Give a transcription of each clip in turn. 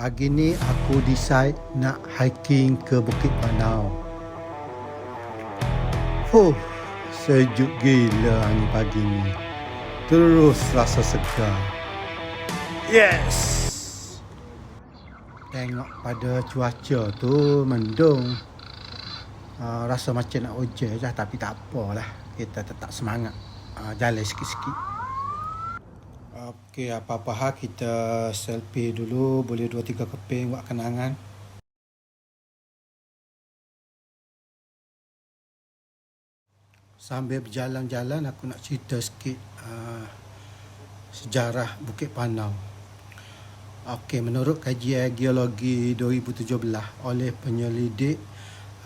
Pagi ni aku decide nak hiking ke Bukit Panau. Huh, sejuk gila ni pagi ni. Terus rasa segar. Yes! Tengok pada cuaca tu mendung. Uh, rasa macam nak hujan je tapi tak apalah. Kita tetap semangat. Uh, jalan sikit-sikit. Okey, apa-apa hal kita selfie dulu. Boleh dua tiga keping buat kenangan. Sambil berjalan-jalan aku nak cerita sikit uh, sejarah Bukit Panau. Okey, menurut kajian geologi 2017 oleh penyelidik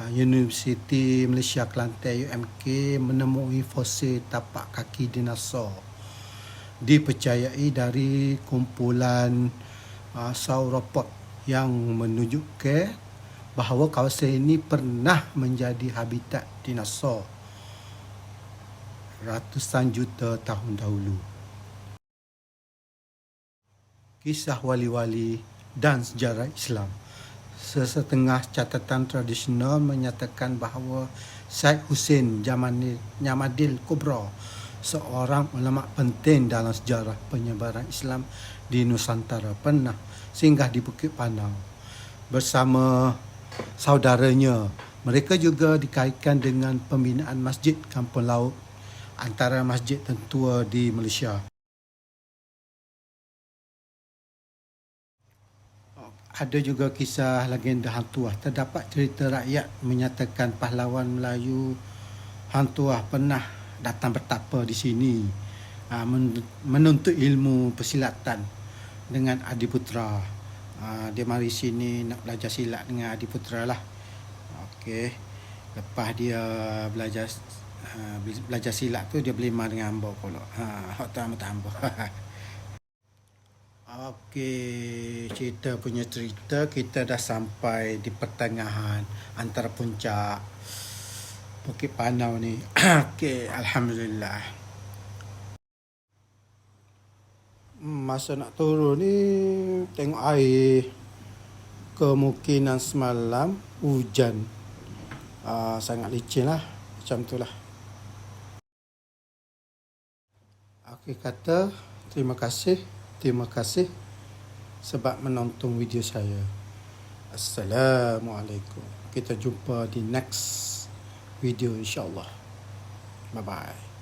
uh, Universiti Malaysia Kelantan UMK menemui fosil tapak kaki dinosaur dipercayai dari kumpulan uh, sauropod yang menunjukkan bahawa kawasan ini pernah menjadi habitat dinosaur ratusan juta tahun dahulu. Kisah wali-wali dan sejarah Islam. Sesetengah catatan tradisional menyatakan bahawa Syed Hussein Nyamadil Kubra seorang ulama penting dalam sejarah penyebaran Islam di Nusantara pernah singgah di Bukit Panau bersama saudaranya. Mereka juga dikaitkan dengan pembinaan masjid Kampung Laut antara masjid tertua di Malaysia. Ada juga kisah legenda Hantuah. Terdapat cerita rakyat menyatakan pahlawan Melayu Hantuah pernah datang bertapa di sini ah, menuntut ilmu persilatan dengan Adiputra. Ah, dia mari sini nak belajar silat dengan Adiputra lah. Okey. Lepas dia belajar Ha, belajar silat tu dia berlima dengan hamba pula. Ha, hak tu amat. Okey, cerita punya cerita kita dah sampai di pertengahan antara puncak Bukit Panau ni. Okey, alhamdulillah. Masa nak turun ni tengok air kemungkinan semalam hujan. Uh, sangat licin lah. Macam tu lah. Okey kata terima kasih, terima kasih sebab menonton video saya. Assalamualaikum. Kita jumpa di next video insya-Allah. Bye bye.